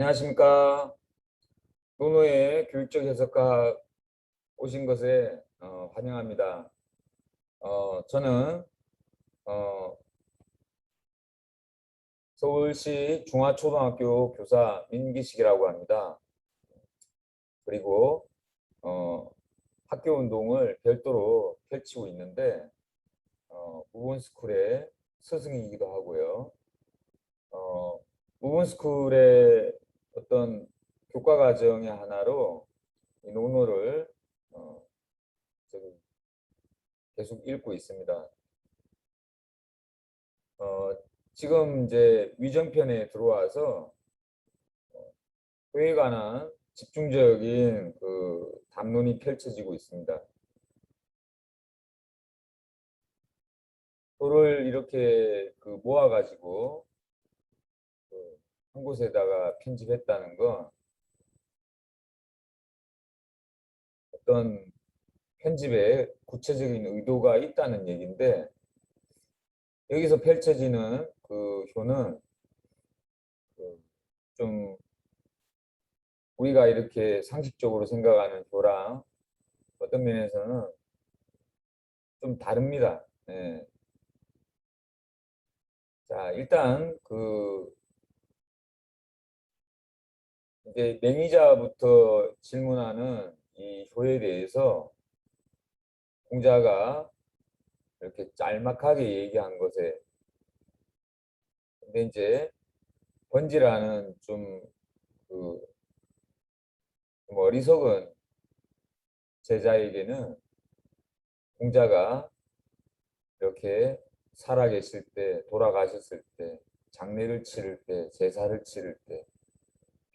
안녕하십니까. 노노의 교육적 해석가 오신 것에 어, 환영합니다. 어, 저는 어, 서울시 중화초등학교 교사 민기식이라고 합니다. 그리고 어, 학교 운동을 별도로 펼치고 있는데 어, 무본스쿨의 스승이기도 하고요. 어, 무본스쿨의 어떤 교과 과정의 하나로 이 논어를 어, 계속 읽고 있습니다. 어, 지금 이제 위정편에 들어와서 어, 그에 관한 집중적인 그 담론이 펼쳐지고 있습니다. 그를 이렇게 그 모아가지고 그 한 곳에다가 편집했다는 건 어떤 편집에 구체적인 의도가 있다는 얘기인데 여기서 펼쳐지는 그 효는 그좀 우리가 이렇게 상식적으로 생각하는 효랑 어떤 면에서는 좀 다릅니다. 예. 자, 일단 그 이제 맹의자부터 질문하는 이 효에 대해서 공자가 이렇게 짤막하게 얘기한 것에 근데 이제 번지라는 좀그 좀 어리석은 제자에게는 공자가 이렇게 살아계실 때, 돌아가셨을 때, 장례를 치를 때, 제사를 치를 때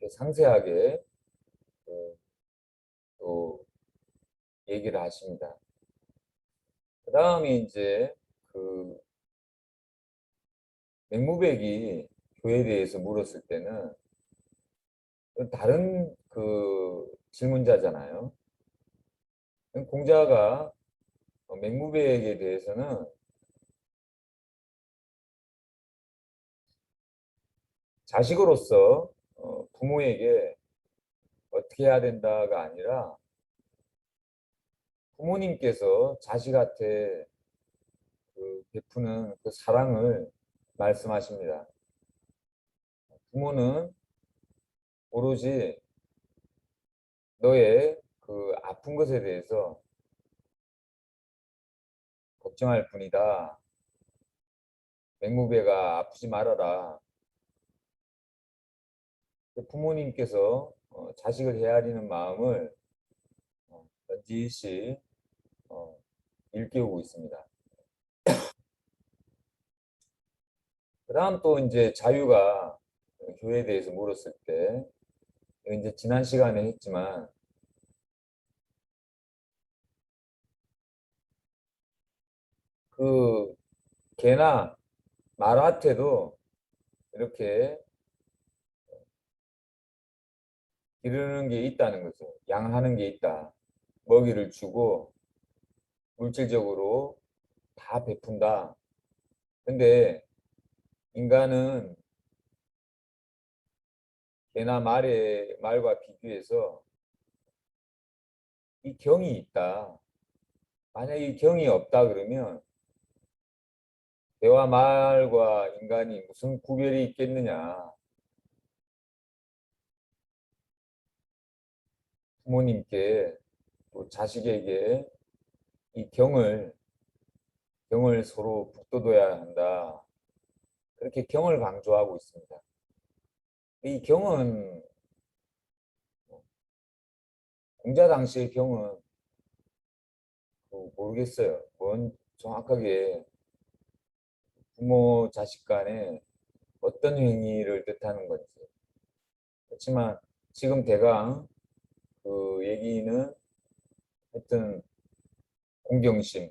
상세하게 그, 또 얘기를 하십니다. 그 다음에 이제 그 맹무백이 교회에 대해서 물었을 때는 다른 그 질문자잖아요. 공자가 맹무백에 대해서는 자식으로서 어, 부모에게 어떻게 해야 된다가 아니라 부모님께서 자식한테 그 베푸는 그 사랑을 말씀하십니다. 부모는 오로지 너의 그 아픈 것에 대해서 걱정할 뿐이다. 맹무배가 아프지 말아라. 그 부모님께서 어, 자식을 헤아리는 마음을 넌지시 어, 일깨우고 있습니다. 그 다음 또 이제 자유가 교회에 대해서 물었을 때 이제 지난 시간에 했지만 그 개나 말한테도 이렇게 기르는 게 있다는 거죠. 양하는 게 있다. 먹이를 주고 물질적으로 다 베푼다. 근데 인간은 개나 말의 말과 비교해서 이 경이 있다. 만약 이 경이 없다 그러면 개와 말과 인간이 무슨 구별이 있겠느냐. 부모님께 또 자식에게 이 경을 경을 서로 북돋워야 한다. 그렇게 경을 강조하고 있습니다. 이 경은 공자 당시의 경은 모르겠어요. 뭔 정확하게 부모 자식 간에 어떤 행위를 뜻하는 건지. 그렇지만 지금 대강 그 얘기는 하여튼 공경심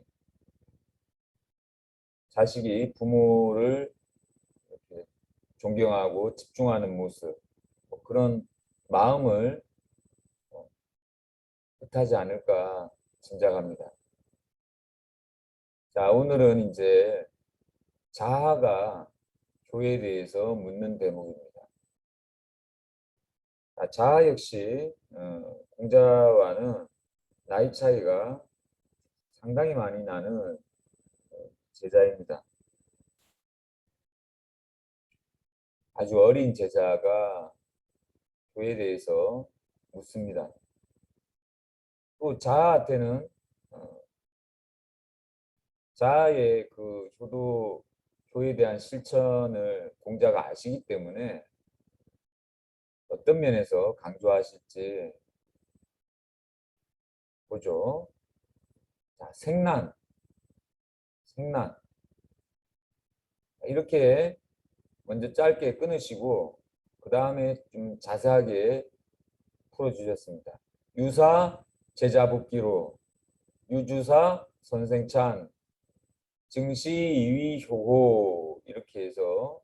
자식이 부모를 존경하고 집중하는 모습 뭐 그런 마음을 어, 뜻하지 않을까 짐작합니다. 자 오늘은 이제 자아가 교회에 대해서 묻는 대목입니다. 자, 자아 역시 어, 공자와는 나이 차이가 상당히 많이 나는 어, 제자입니다. 아주 어린 제자가 교회에 대해서 묻습니다. 또 자아한테는 어, 자아의 그 효도 교회에 대한 실천을 공자가 아시기 때문에 어떤 면에서 강조하실지 보죠. 자, 생난, 생난. 이렇게 먼저 짧게 끊으시고 그 다음에 좀 자세하게 풀어주셨습니다. 유사 제자 복기로 유주사 선생찬 증시 이위 효호 이렇게 해서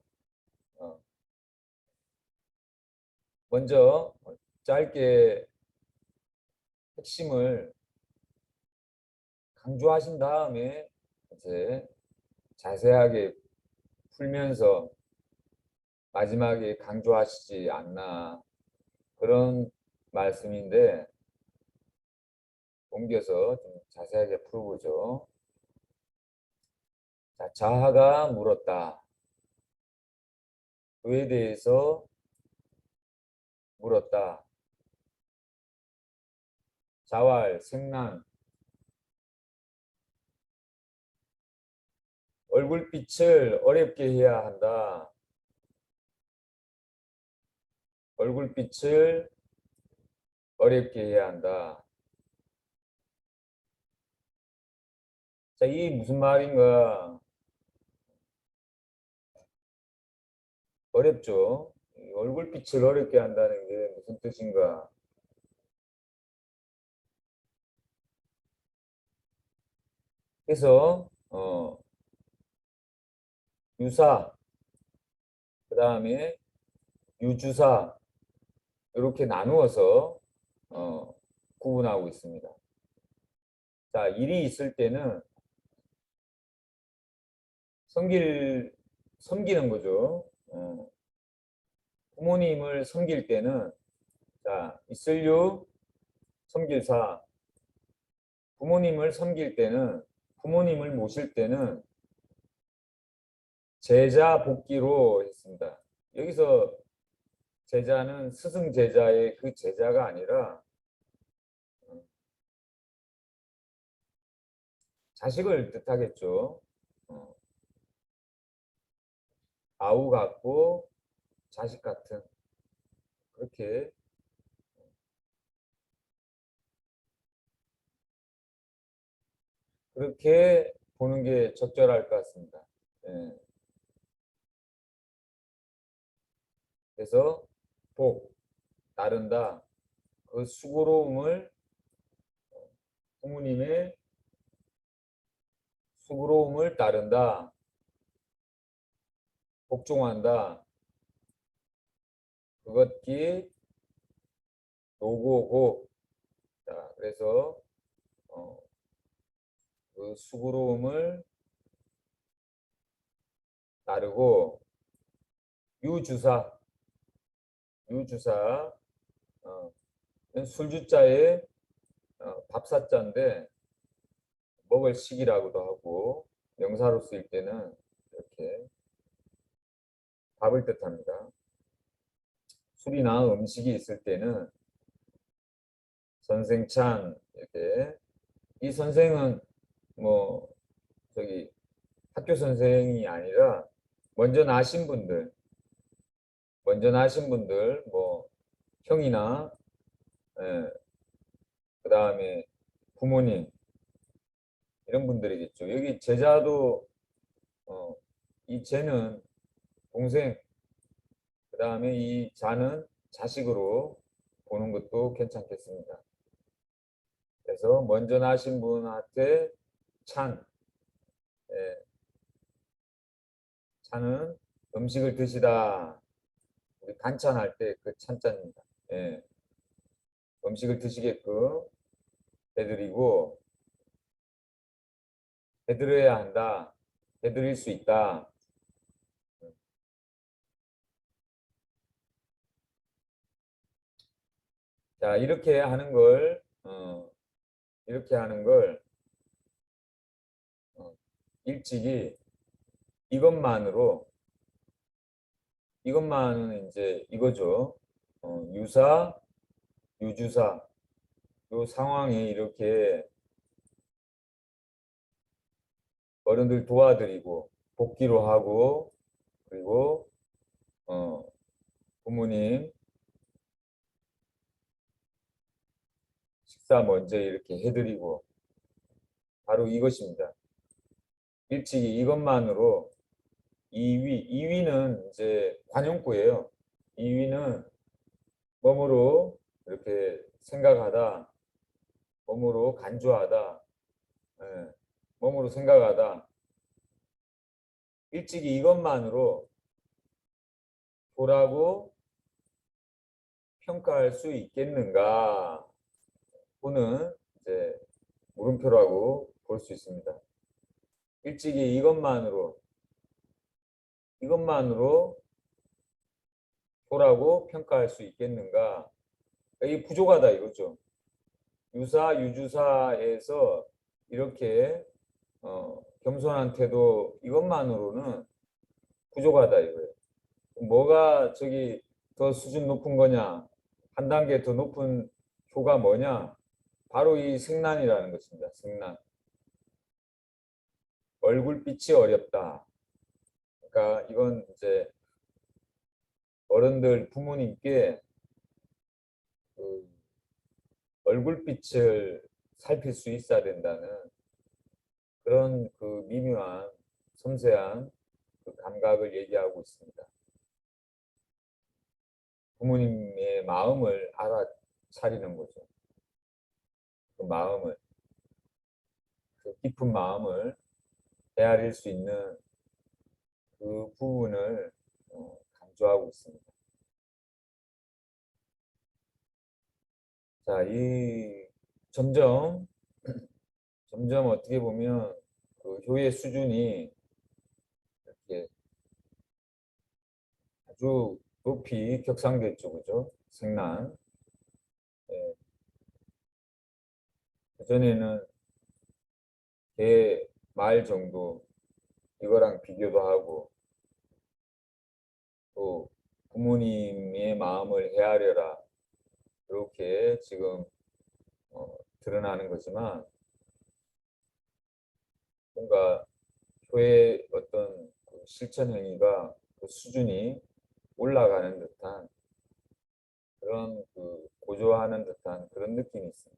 먼저 짧게 핵심을 강조하신 다음에 이제 자세하게 풀면서 마지막에 강조하시지 않나 그런 말씀인데 옮겨서 좀 자세하게 풀어보죠. 자, 자하가 물었다. 그에 대해서 물었다. 자활, 생난, 얼굴빛을 어렵게 해야 한다. 얼굴빛을 어렵게 해야 한다. 자, 이 무슨 말인가? 어렵죠. 이 얼굴빛을 어렵게 한다는 게 무슨 뜻인가? 그래서 어, 유사, 그 다음에 유주사 이렇게 나누어서 어, 구분하고 있습니다. 자, 일이 있을 때는 섬길, 섬기는 거죠. 어, 부모님을 섬길 때는 자, 있을유 섬길사 부모님을 섬길 때는 부모님을 모실 때는 제자 복기로 했습니다. 여기서 제자는 스승 제자의 그 제자가 아니라 어, 자식을 뜻하겠죠. 어, 아우 같고 자식 같은 그렇게 그렇게 보는 게 적절할 것 같습니다. 예. 그래서 복, 따른다. 그 수고로움을 부모님의 수고로움을 따른다. 복종한다. 그것기 노고고. 자, 그래서 어, 그 수고로움을 따르고 유주사 유주사 어, 술주자의 어, 밥사자인데 먹을 식이라고도 하고 명사로 쓰일 때는 이렇게 밥을 뜻합니다. 술이나 음식이 있을 때는 선생찬 이렇게 이 선생은 뭐 저기 학교 선생이 아니라 먼저 나신 분들 먼저 나신 분들 뭐 형이나 예, 그 다음에 부모님 이런 분들이겠죠. 여기 제자도 어, 이 쟤는 동생 그 다음에 이 자는 자식으로 보는 것도 괜찮겠습니다. 그래서 먼저 나신 분한테 찬 예, 찬은 음식을 드시다 우리 간찬할 때 그 찬자입니다. 예. 음식을 드시게끔 해드리고 해드려야 한다. 해드릴 수 있다. 자, 이렇게 하는 걸, 어, 이렇게 하는 걸, 어, 일찍이 이것만으로, 이것만은 이제 이거죠. 어, 유사, 유주사, 요 상황에 이렇게 어른들 도와드리고, 복귀로 하고, 그리고, 어, 부모님 식사 먼저 이렇게 해드리고 바로 이것입니다. 일찍이 이것만으로 2위, 2위는 이제 관용구예요. 2위는 몸으로 이렇게 생각하다, 몸으로 간주하다, 예, 몸으로 생각하다. 일찍이 이것만으로 보라고 평가할 수 있겠는가? 또는 이제 물음표라고 볼 수 있습니다. 일찍이 이것만으로 이것만으로 보라고 평가할 수 있겠는가? 이 부족하다 이거죠. 유사 유주사에서 이렇게 어, 겸손한 태도 이것만으로는 부족하다 이거예요. 뭐가 저기 더 수준 높은 거냐? 한 단계 더 높은 효가 뭐냐? 바로 이 생난이라는 것입니다. 생난. 얼굴빛이 어렵다. 그러니까 이건 이제 어른들 부모님께 그 얼굴빛을 살필 수 있어야 된다는 그런 그 미묘한 섬세한 그 감각을 얘기하고 있습니다. 부모님의 마음을 알아차리는 거죠. 그 마음을 그 깊은 마음을 헤아릴 수 있는 그 부분을 어, 강조하고 있습니다. 자, 이 점점 점점 어떻게 보면 그 교회 수준이 이렇게 아주 높이 격상됐죠, 그죠? 생난. 예. 그전에는 개 말 정도 이거랑 비교도 하고 또 부모님의 마음을 헤아려라 이렇게 지금 어, 드러나는 거지만 뭔가 교회 어떤 그 실천 행위가 그 수준이 올라가는 듯한 그런 그 고조하는 듯한 그런 느낌이 있습니다.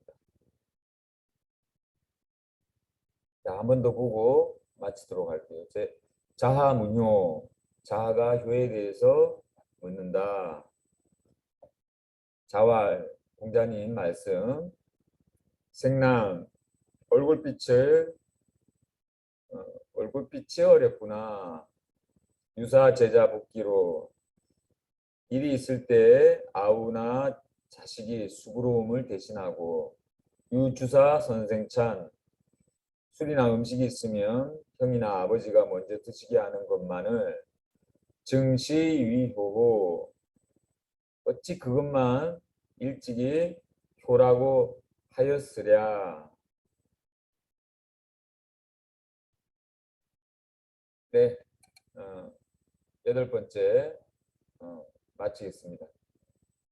자, 한 번 더 보고 마치도록 할게요. 제 자하 문효, 자하가 효에 대해서 묻는다. 자왈, 공자님 말씀. 생남, 얼굴빛을, 어, 얼굴빛이 어렵구나. 유사 제자 복귀로 일이 있을 때 아우나 자식이 수고로움을 대신하고 유주사 선생찬 술이나 음식이 있으면 형이나 아버지가 먼저 드시게 하는 것만을 증시위호호 어찌 그것만 일찍이 효라고 하였으랴. 네, 어, 여덟 번째 어, 마치겠습니다.